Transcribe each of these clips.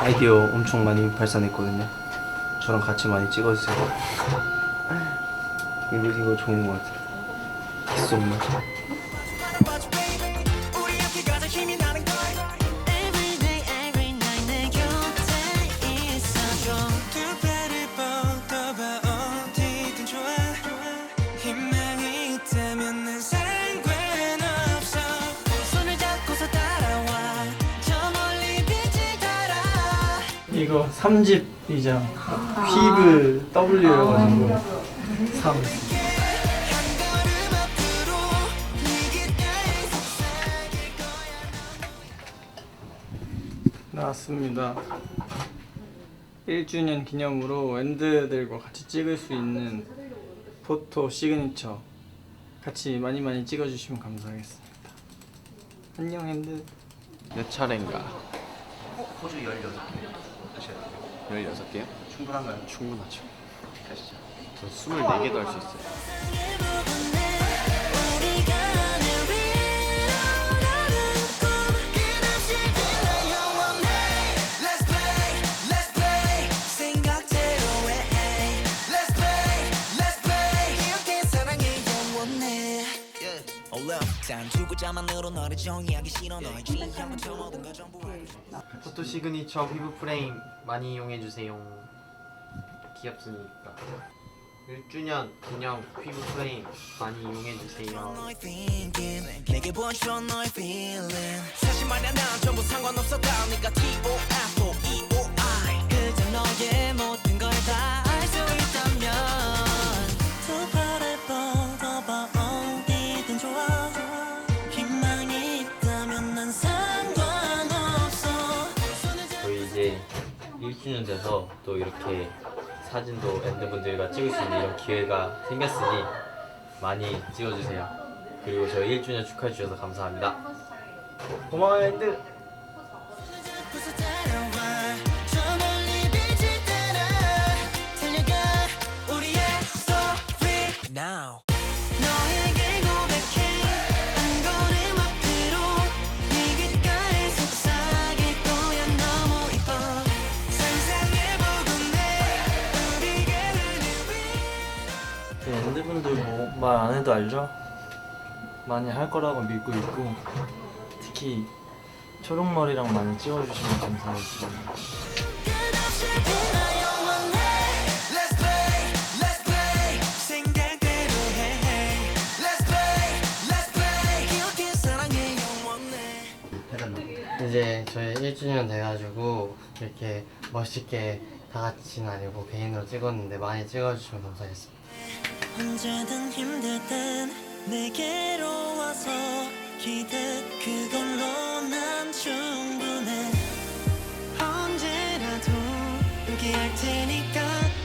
아이디어 엄청 많이 발산했거든요. 저랑 같이 많이 찍어주세요. 이거 이거 좋은 것 같아요. 키스 없 3집이자 휘브 3 귓가에 속삭일 거야 나왔습니다 1주년 기념으로 밴드들과 같이 찍을 수 있는 포토 시그니처 같이 많이 많이 찍어주시면 감사하겠습니다 안녕 핸드 몇 차례인가? 호주 16개. 하셔야 돼요. 16개요? 충분한가요? 충분하죠. 가시죠. 저 24개도 할 수 있어요. 잠주고자만으로 너를 정의하기 싫어 너의 취향은 저 모든 걸 전부 알고 포토 시그니처 휘브 프레임 많이 이용해 주세요. 귀엽으니까. 1주년 기념 휘브 프레임 많이 이용해 주세요. 너의 thinking 내게 보여줘 너의 feeling 사실 말야 난 전부 상관없었다 네가 T-O-F-O-E-O-I 그저 너의 모든 1주년 돼서 또 이렇게 사진도 밴드분들과 찍을 수 있는 이런 기회가 생겼으니 많이 찍어주세요. 그리고 저희 1주년 축하해 주셔서 감사합니다. 고마워요 핸드 말 안 해도 알죠? 많이 할 거라고 믿고 있고 특히 초록머리랑 많이 찍어주시면 감사하겠습니다 이제 저희 1주년 돼가지고 이렇게 멋있게 다 같이는 아니고 개인으로 찍었는데 많이 찍어주시면 감사하겠습니다. 언제든 힘들 땐 내게로 와서 기대 그걸로 난 충분해. 언제라도 함께할 테니까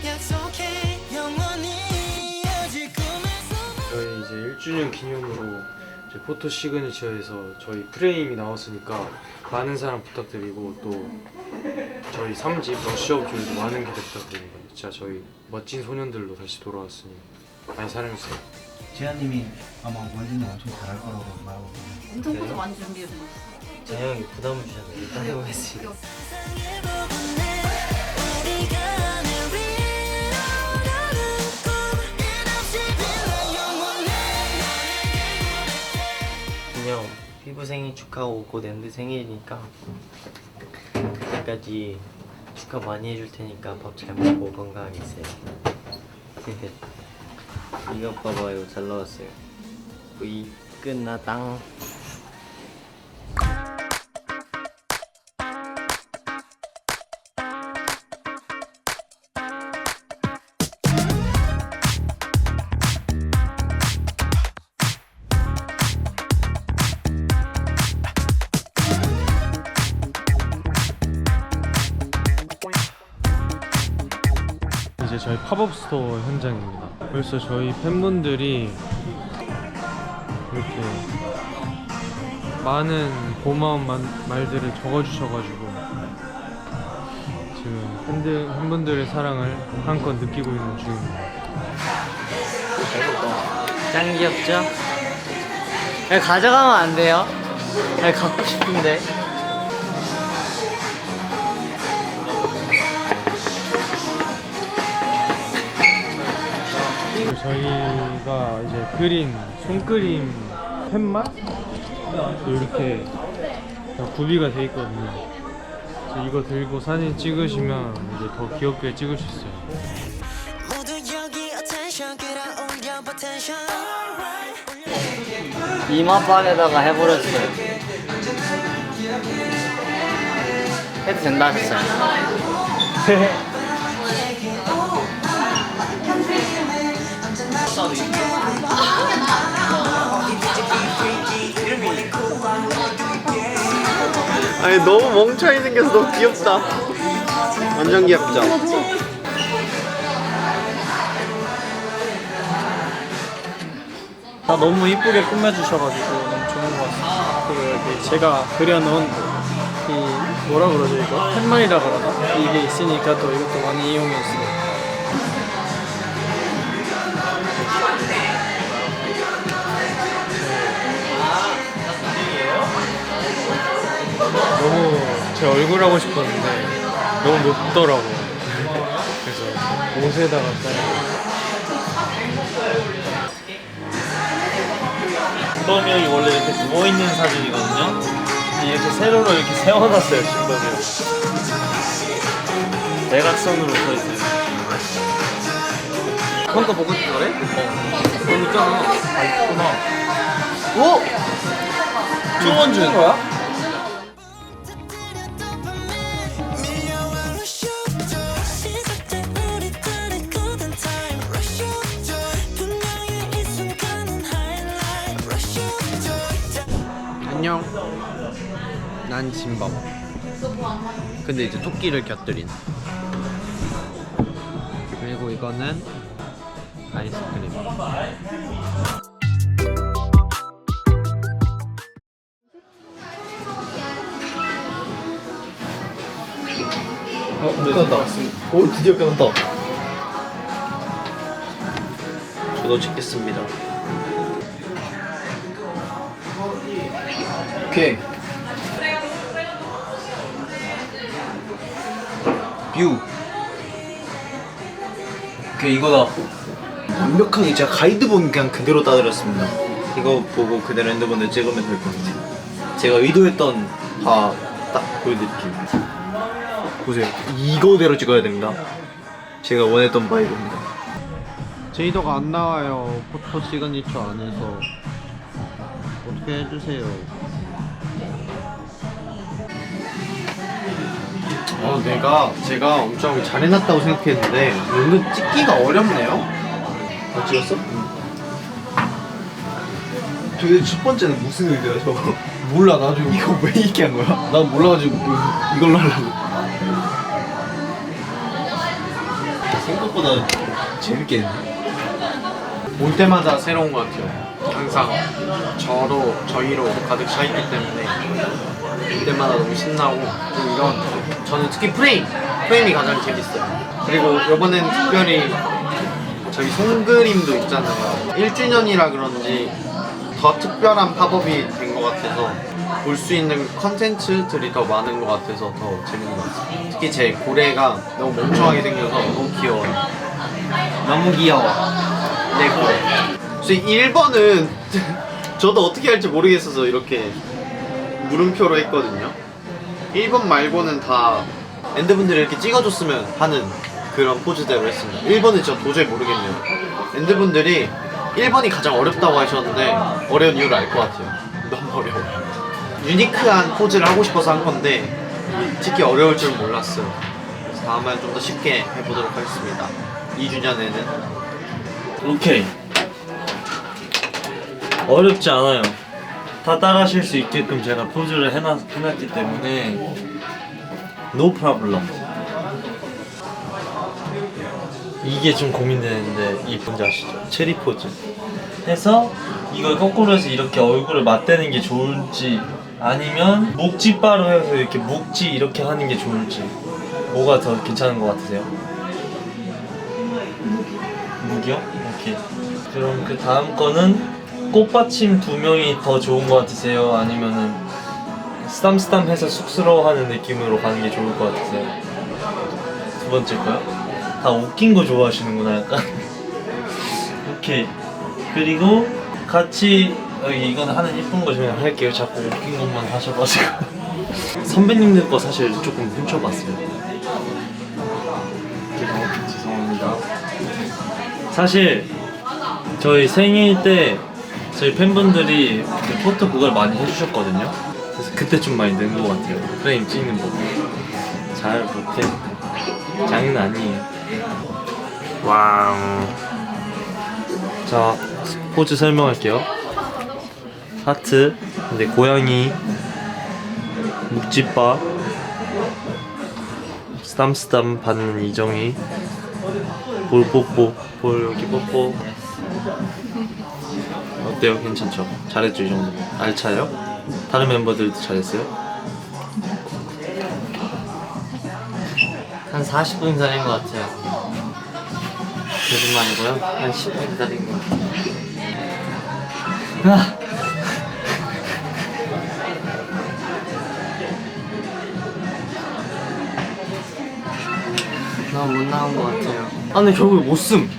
약속해. 영원히 아직 꿈에서 저희 이제 1주년 기념으로 이제 포토 시그니처에서 저희 프레임이 나왔으니까 많은 사랑 부탁드리고 또 저희 3집 러시업 줄도 많은 기대 부탁드립니다. 진짜 저희 멋진 소년들로 다시 돌아왔으니 많이 사랑해주세요. 재현님이 아마 월드는 엄청 잘할 거라고 말하고. 엄청 포즈 많이 준비해서 재영이 부담을 주셨는데 일단 해보겠습니다. 상상해보곤 해 우리가 늘 위로라는 꿈 끝없이 빛나 영원해 기념 피부 생일 축하하고 곧 밴드 생일이니까 그때까지 축하 많이 해줄 테니까 밥 잘 먹고 건강하게 있어요. 이거 봐봐요 잘 나왔어요. V 끝나당. 저희 팝업 스토어 현장입니다. 벌써 저희 팬분들이 이렇게 많은 고마운 만- 말들을 적어주셔가지고 지금 팬들, 팬분들의 사랑을 한껏 느끼고 있는 중입니다. 짱 귀엽죠? 야, 가져가면 안 돼요? 야, 갖고 싶은데. 저희가 이제 그린 손그림 또 이렇게 다 구비가 돼 있거든요. 그래서 이거 들고 사진 찍으시면 이제 더 귀엽게 찍을 수 있어요. 이마판에다가 해버렸어요. 해도 된다 했어요. 아니 너무 멍청이 생겨서 너무 귀엽다. 완전 귀엽죠? 다 너무 이쁘게 꾸며주셔가지고 너무 좋은 것 같습니다. 그리고 여기 제가 그려놓은 이 뭐라 그러죠 이거? 팻말이라 그러나? 이게 있으니까 또 이것도 많이 이용해주세요. 제 얼굴 하고 싶었는데 너무 높더라고요. 그래서 옷에다가 딱 신범이 형이 원래 이렇게 누워 있는 사진이거든요. 근데 이렇게 세로로 이렇게 세워놨어요, 형. 대각선으로 서 있어요. 그런 거 보고 싶더래? 어. 그럼 있잖아. 아 있구나. 오! 조원준 거야? 안녕. 난 진범. 근데 이제 토끼를 곁들인. 그리고 이거는 아이스크림. 어, 끊었다. 오, 드디어 끊었다. 저도 찍겠습니다. 오케이. 뷰. 오케이, 이거다. 완벽하게 제가 가이드본 그냥 그대로 따드렸습니다. 이거 보고 그대로 핸드폰에 찍으면 될 것 같아요. 제가 의도했던 바딱 보여드릴게요. 보세요. 이거대로 찍어야 됩니다. 제가 원했던 바 이겁니다. 제이더가 안 나와요. 포토 시그니처 안에서. 어떻게 해주세요. 어, 내가 제가 엄청 잘 해놨다고 생각했는데 은근 찍기가 어렵네요. 아, 찍었어? 도대체 첫 번째는 무슨 의도야 저거? 몰라 나도 이거 왜 이렇게 한 거야? 난 몰라가지고 이- 이걸로 하려고. 생각보다 재밌게 했네. 올 때마다 새로운 것 같아요. 항상 저로 저희로 가득 차 있기 때문에 올 때마다 너무 신나고 그리고 이런 저는 특히 프레임 프레임이 가장 재밌어요. 그리고 이번엔 특별히 저희 손그림도 있잖아요. 1주년이라 그런지 더 특별한 팝업이 된 것 같아서 볼 수 있는 컨텐츠들이 더 많은 것 같아서 더 재밌는 것 같아요. 특히 제 고래가 너무 멍청하게 생겨서 너무 귀여워요. 너무 귀여워. 내 고래. 그래서 1번은 저도 어떻게 할지 모르겠어서 이렇게 물음표로 했거든요. 1번 말고는 다 엔드분들이 이렇게 찍어줬으면 하는 그런 포즈대로 했습니다. 1번은 진짜 도저히 모르겠네요. 엔드분들이 1번이 가장 어렵다고 하셨는데 어려운 이유를 알 것 같아요. 너무 어려워요. 유니크한 포즈를 하고 싶어서 한 건데 찍기 어려울 줄 몰랐어요. 다음엔 좀 더 쉽게 해보도록 하겠습니다. 2주년에는 오케이. 어렵지 않아요. 다 따라하실 수 있게끔 제가 포즈를 해놨, 해놨기 때문에 no problem. 이게 좀 고민되는데 이 뭔지 아시죠? 체리 포즈. 해서 이걸 거꾸로 해서 이렇게 얼굴을 맞대는 게 좋을지 아니면 묵지바로 해서 이렇게 묵지 이렇게 하는 게 좋을지 뭐가 더 괜찮은 것 같으세요? 묵이요? 오케이 그럼 그 다음 거는 꽃받침 두 명이 더 좋은 것 같으세요? 아니면은 쓰담쓰담해서 쑥스러워하는 느낌으로 가는 게 좋을 것 같으세요? 두 번째 거요? 다 웃긴 거 좋아하시는구나 약간 오케이 그리고 같이 어, 이건 하는 예쁜 거좀 할게요 자꾸 웃긴 것만 하셔가지고 선배님들 거 사실 조금 훔쳐봤어요 죄송합니다 사실 저희 생일 때 저희 팬분들이 그 포토 그걸 많이 해주셨거든요. 그래서 그때 좀 많이 는 것 같아요. 프레임 찍는 거잘 못해. 장난 아니에요. 와우. 자 포즈 설명할게요. 하트 근데 고양이 묵지바 쓰담쓰담 받는 이정이 볼 뽀뽀 볼 여기 뽀뽀 어때요? 괜찮죠? 잘했죠 이 정도 알차요? 다른 멤버들도 잘했어요? 한 40분 기다린 것 같아요. 거짓말이고요. 한 10분 기다린 것 같아요. 너무 못 나온 것 같아요. 아 근데 결국에 못 쓴.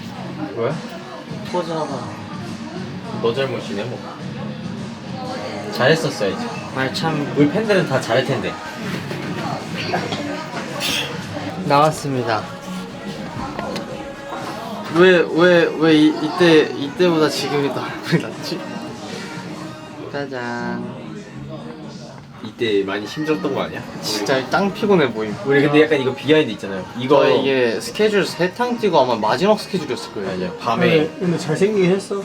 왜? 포즈 하다. 너 잘못이네 뭐 잘했었어야지 말참 우리 팬들은 다 잘할 텐데 나왔습니다. 왜 왜 왜 이때 이때보다 지금이 더 얼굴이 낫지? 짜잔. 이때 많이 힘들었던 거 아니야? 진짜 짱 피곤해 보임. 우리 근데 약간 이거 비하인드 있잖아요 이거 이거 이게 스케줄 세탕 뛰고 아마 마지막 스케줄이었을 거예요. 맞아요 밤에 근데 잘생기긴 했어.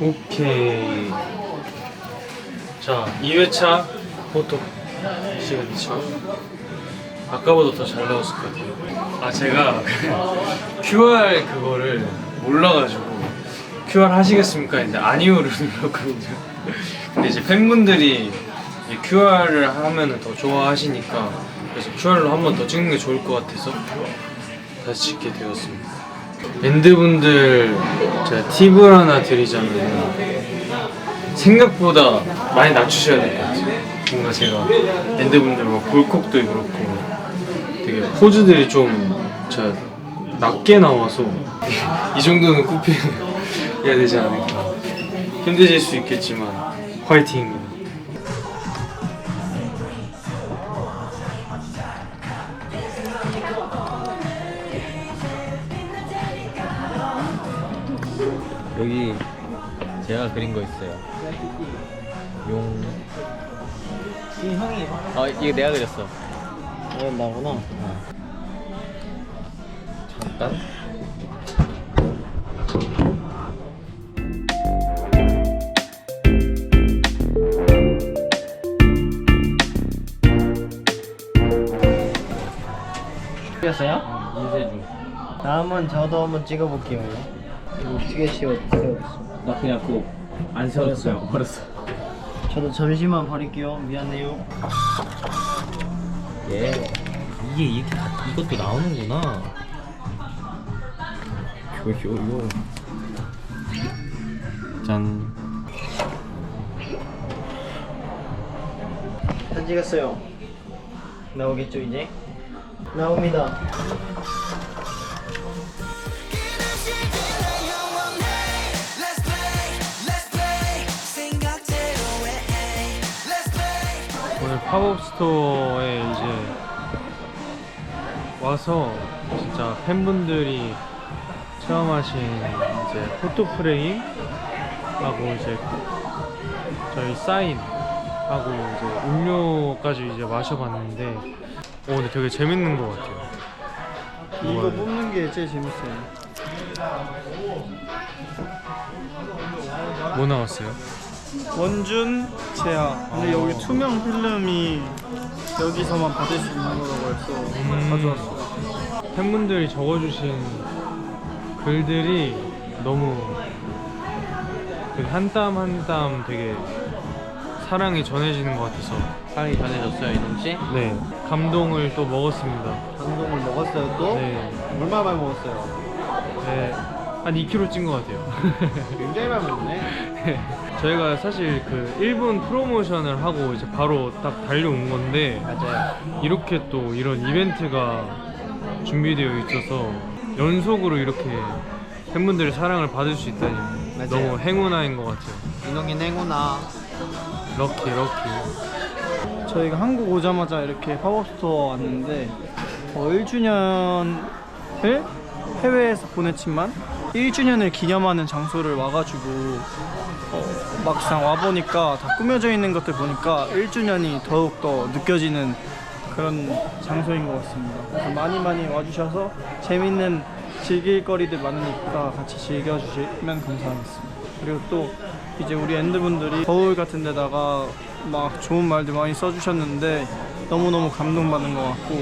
오케이. 자 2회차 포토 시그니처 아까보다 더 잘 나왔을 것 같아요. 아 제가 QR 그거를 몰라가지고 QR 하시겠습니까? 했는데 아니요를 눌렀거든요 근데 이제 팬분들이 이 QR을 하면 더 좋아하시니까 그래서 QR로 한 번 더 찍는 게 좋을 것 같아서 다시 찍게 되었습니다 밴드분들 제가 팁을 하나 드리자면 생각보다 많이 낮추셔야 될 것 같아요. 뭔가 제가 밴드분들 뭐 볼콕도 그렇고 되게 포즈들이 좀 제가 낮게 나와서 이 정도는 굽혀야 되지 않을까. 힘드실 수 있겠지만 화이팅입니다 제가 그린 거 있어요 용 이 형이 아 이거 내가 그렸어 이건 나구나. 잠깐 찍었어요? 인쇄주 다음은 저도 한번 찍어볼게요. 어떻게 씌워 세웠어? 나 그냥 그거 안 세웠어요 버렸어 저도 잠시만 버릴게요. 미안해요. 예 이게 이렇게 가- 이것도 나오는구나 요요요 짠다 찍었어요. 나오겠죠 이제? 나옵니다. 팝업 스토어에 이제 와서 진짜 팬분들이 체험하신 이제 포토 프레임 하고 이제 저희 사인 하고 이제 음료까지 이제 마셔봤는데 오 근데 되게 재밌는 것 같아요. 이거 정말. 뽑는 게 제일 재밌어요. 뭐 나왔어요? 원준 제야. 근데 여기 투명 필름이 여기서만 받을 수 있는 거라고 해서 가져왔어요. 팬분들이 적어주신 글들이 너무 그한땀 한 땀 되게 사랑이 전해지는 것 같아서 사랑이 전해졌어요 이동 씨? 네 감동을 또 먹었습니다. 감동을 먹었어요 또? 네, 얼마 많이 먹었어요? 네. 한 2kg 찐 것 같아요. 굉장히 많이 먹네. 저희가 사실 그 일본 프로모션을 하고 이제 바로 딱 달려온 건데 맞아요. 이렇게 또 이런 이벤트가 준비되어 있어서 연속으로 이렇게 팬분들의 사랑을 받을 수 있다니 맞아요. 너무 행운아인 것 같아요. 이동인 행운아. 럭키 럭키. 저희가 한국 오자마자 이렇게 팝업스토어 왔는데 어, 1주년을 해외에서 보냈지만 1주년을 기념하는 장소를 와가지고 어, 막상 와보니까 다 꾸며져 있는 것들 보니까 1주년이 더욱더 느껴지는 그런 장소인 것 같습니다. 그래서 많이 많이 와주셔서 재밌는 즐길 거리들 많으니까 같이 즐겨주시면 감사하겠습니다. 그리고 또 이제 우리 엔드분들이 거울 같은 데다가 막 좋은 말들 많이 써주셨는데 너무너무 감동받은 것 같고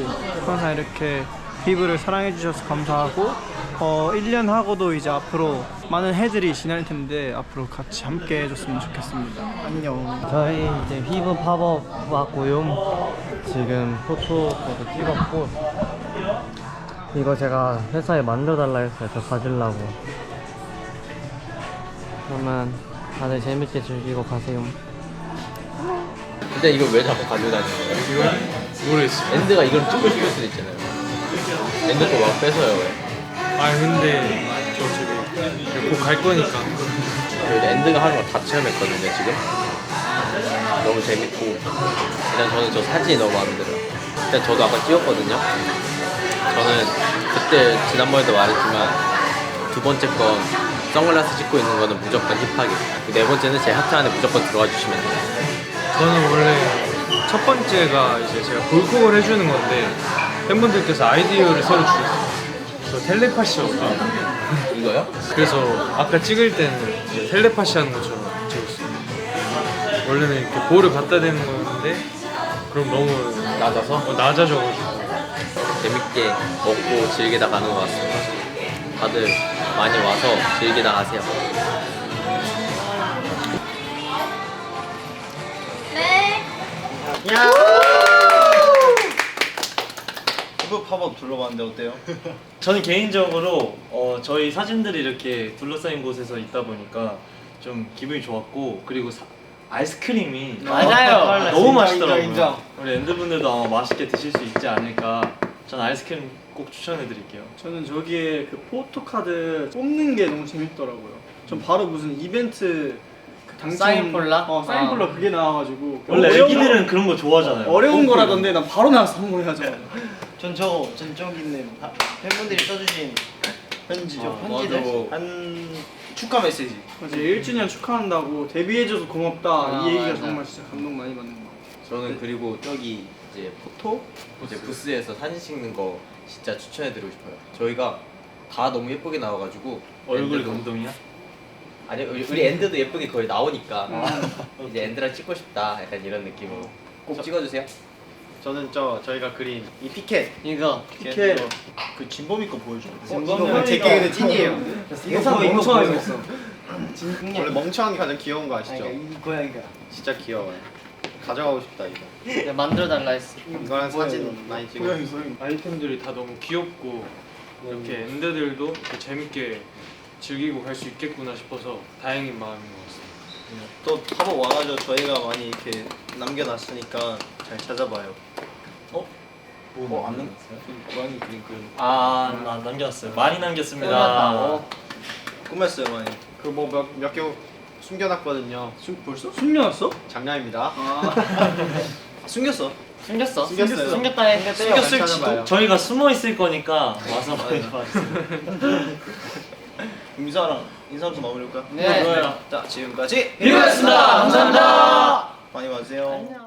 항상 이렇게 피부를 사랑해 주셔서 감사하고 어 1년 하고도 이제 앞으로 많은 해들이 지날 텐데 앞으로 같이 함께 해줬으면 좋겠습니다. 안녕. 저희 이제 휘브 팝업 왔고요. 지금 포토도 찍었고 이거 제가 회사에 만들어달라 했어요. 저 가지려고. 그러면 다들 재밌게 즐기고 가세요. 근데 이걸 왜 자꾸 가지고 다니는 거예요? 모르겠어요. 엔드가 이걸 찍고 싶을 수도 있잖아요. 엔드 거막 뺏어요 왜? 아 근데 저 저기 곧갈 거니까. 저희 엔드가 하는 거 다 체험했거든요 지금. 너무 재밌고 일단 저는 저 사진이 너무 마음에 들어요. 일단 저도 아까 찍었거든요. 저는 그때 지난번에도 말했지만 두 번째 건 선글라스 찍고 있는 거는 무조건 힙하게 그네 번째는 제 하트 안에 무조건 들어와 주시면 돼요. 저는 원래 첫 번째가 이제 제가 볼콕을 해주는 건데 팬분들께서 아이디어를 새로 주셨어요. 저 텔레파시였어요. 이거요? 그래서 아까 찍을 때는 이제 텔레파시 하는 것처럼 찍었어요. 원래는 이렇게 볼을 갖다 대는 거였는데 그럼 너무 낮아서 어, 낮아져가지고 재밌게 먹고 즐기다 가는 것 같습니다. 다들 많이 와서 즐기다 가세요. 피 부 팝업 둘러봤는데 어때요? 저는 개인적으로 어, 저희 사진들이 이렇게 둘러싸인 곳에서 있다 보니까 좀 기분이 좋았고 그리고 사- 아이스크림이 맞아요. 너무 맛있더라고요. 인정, 인정. 우리 엔드분들도 아마 맛있게 드실 수 있지 않을까. 전 아이스크림 꼭 추천해 드릴게요. 저는 저기에 그 포토카드 뽑는 게 너무 재밌더라고요. 전 바로 무슨 이벤트 그 당첨 사인 폴라? 어 사인 아. 폴라 그게 나와가지고 원래 어려운 애기들은 그런 거 좋아하잖아요. 거, 어려운. 거라던데 난 바로 나와서 성공해야죠. 전 저거 전 저기 있는 아, 팬분들이 써주신 편지 아, 편지들 맞아. 한 축하 메시지 맞아 1주년 축하한다고 데뷔해줘서 고맙다 아, 이 얘기가 맞아. 정말 진짜 감동 많이 받는 것 같아요. 저는 그리고 저기 이제 포토 이제 부스에서 사진 찍는 거 진짜 추천해드리고 싶어요. 저희가 다 너무 예쁘게 나와가지고 얼굴이 엔드도- 운동이야? 아니 우리, 우리 엔드도 예쁘게 거의 나오니까 이제 엔드랑 찍고 싶다 약간 이런 느낌으로 꼭 찍어주세요. 저는 저 저희가 그린 이 피켓. 이거. 피켓. 그 진범이 거 보여줘. 진범이 이거 제 게임은 찐이에요. 예상 멍청하게 했어. 원래 멍청한 게 가장 귀여운 거 아시죠? 이 고양이가. 진짜 귀여워요. 가져가고 싶다 이거. 내가 만들어 달라 했어. 이거랑 사진 많이 찍어. 고양이. 아이템들이 다 너무 귀엽고 이렇게 엔드들도 이렇게 재밌게 즐기고 갈 수 있겠구나 싶어서 다행인 마음인 것 같습니다. 또 팝업 와가지고 저희가 많이 이렇게 남겨놨으니까 잘 찾아봐요 어? 어? 안 남겼어요? 고양이 그림 그림 아, 나 남겼어요. 많이 남겼습니다. 꾸몄어요 많이 그뭐몇개 숨겨놨거든요 지금 벌써 숨겨놨어? 장난입니다 아 숨겼어 숨겼어? 숨겼어요. 숨겼다 해 숨겼을지도 저희가 숨어 있을 거니까 와서 많이 봐주세요. 인사랑 인사하면서 마무리할까요? 네. 자 지금까지 비브였습니다 감사합니다 많이 와주세요